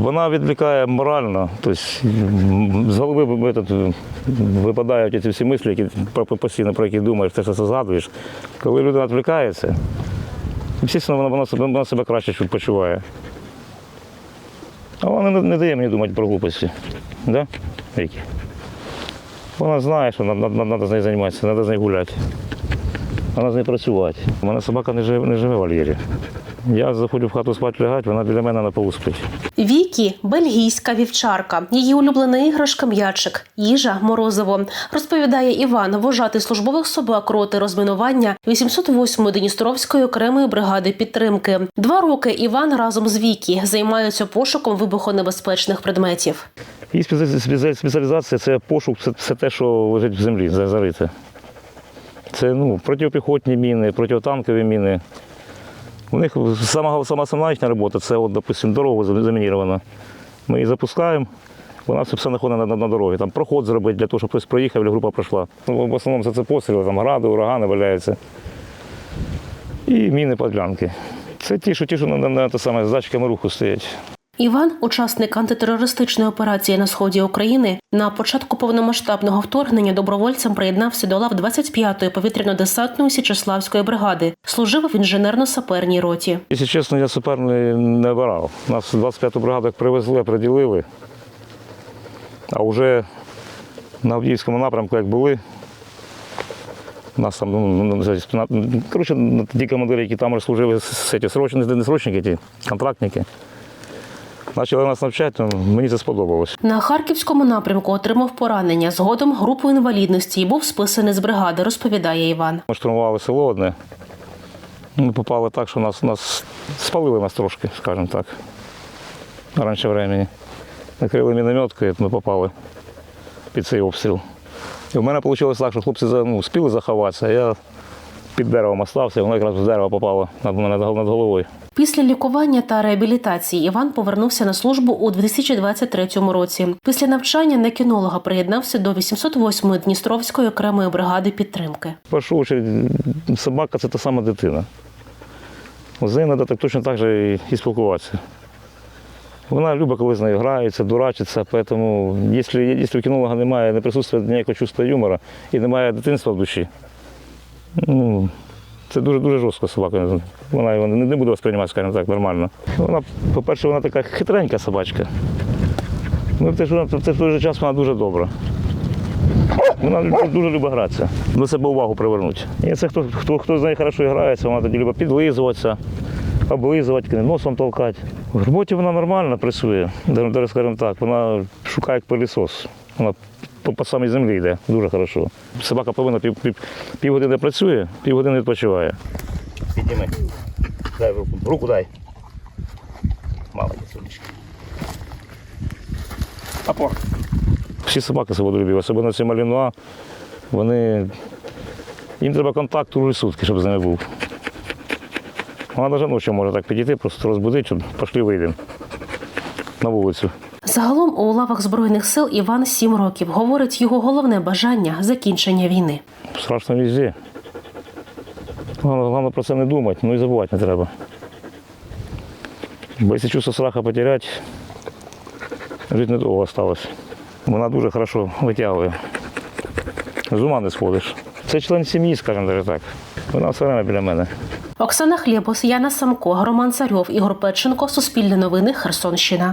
Вона відвлікає морально, тобто з голови ви- этот, випадають ці всі мислі, які постійно про які думаєш, що це згадуєш. Коли людина відвлікається, звісно, вона, вона, вона себе краще почуває. А вона не, не дає мені думати про глупості. Да? Вона знає, що треба з нею займатися, треба з нею гуляти. Треба з нею працювати. У мене собака не живе, не живе в вольєрі. Я заходжу в хату спати лягати, вона біля мене на полу спить. Вікі бельгійська вівчарка. Її улюблена іграшка м'ячик, їжа морозиво. Розповідає Іван, вожатий службових собак роти розмінування 808-ї Дністровської окремої бригади підтримки. Два роки Іван разом з Вікі займаються пошуком вибухонебезпечних предметів. І спеці- спеці- спеціалізація це пошук, це все те, що лежить в землі, за- зарите. Це ну, протипіхотні міни, протитанкові міни. У них сама, сама їхня робота це, от, допустим, дорога замінірована. Ми її запускаємо, вона все все знаходить на, на, на дорозі. Там проход зробити для того, щоб хтось проїхав, або група пройшла. Ну, в основному це, це постріли, там гради, урагани валяються. І міни подлянки. Це ті, що ті, що на, на, на те саме, з датчиками руху стоять. Іван, учасник антитерористичної операції на сході України, на початку повномасштабного вторгнення добровольцем приєднався до лав 25-ї повітряно-десантної Січеславської бригади. Служив в інженерно-саперній роті. Якщо чесно, я супер не, брав. Нас 25-ту бригаду як привезли, приділили. А вже на Авдіївському напрямку, як були, нас там, ну, ну, за- на- коротше, ті командири, які там служили, с- ці срочники, не срочники, ті контрактники. Почали нас навчати, мені це сподобалось. На харківському напрямку отримав поранення. Згодом групу інвалідності і був списаний з бригади, розповідає Іван. Ми штурмували село одне. Ми попали так, що нас, нас спалили нас трошки, скажімо так. Раніше времени. Накрили мінометкою, ми попали під цей обстріл. І в мене вийшло так, що хлопці ну, спіли заховатися, а я під деревом остався, воно якраз з дерева попало над мене над головою. Після лікування та реабілітації Іван повернувся на службу у 2023 році. Після навчання на кінолога приєднався до 808-ї Дністровської окремої бригади підтримки. В першу чергу, собака це та сама дитина. З нею треба так точно так же і, і спілкуватися. Вона любить, коли з нею грається, дурачиться, тому якщо, якщо у кінолога немає, не присутствує ніякого чувства юмора і немає дитинства в душі, ну, це дуже дуже жорстко собака. Вона його не, буде сприймати, скажімо так, нормально. Вона, по-перше, вона така хитренька собачка. Ну, же- в той же час вона дуже добра. Вона лю- дуже любить гратися. До себе увагу привернути. І це хто, хто, хто з нею хорошо грається, вона тоді любить підлизуватися, облизувати, носом толкати. В роботі вона нормально працює, скажімо так, вона шукає як пилісос. Вона по, по самій землі йде дуже хорошо. Собака повинна пів, пів, півгодини працює, півгодини відпочиває. Підніми. Дай руку. Руку дай. Молодець, сонечко. Опор. Всі собаки свободолюбі, особливо ці малінуа, вони. Їм треба контакт круглі сутки, щоб з ними був. Вона навіть ночі може так підійти, просто розбудити, щоб пішли вийдемо на вулицю. Загалом у лавах збройних сил Іван сім років. Говорить його головне бажання закінчення війни. Страшно везде. Головне, про це не думати, ну і забувати не треба. Бо якщо чувство страха потеряти, жити недовго залишилось. Вона дуже хорошо витягує. З ума не сходиш. Це член сім'ї, скажімо так. Вона все время біля мене. Оксана Хлєбус, Яна Самко, Роман Царьов, Ігор Петченко, Суспільне новини, Херсонщина.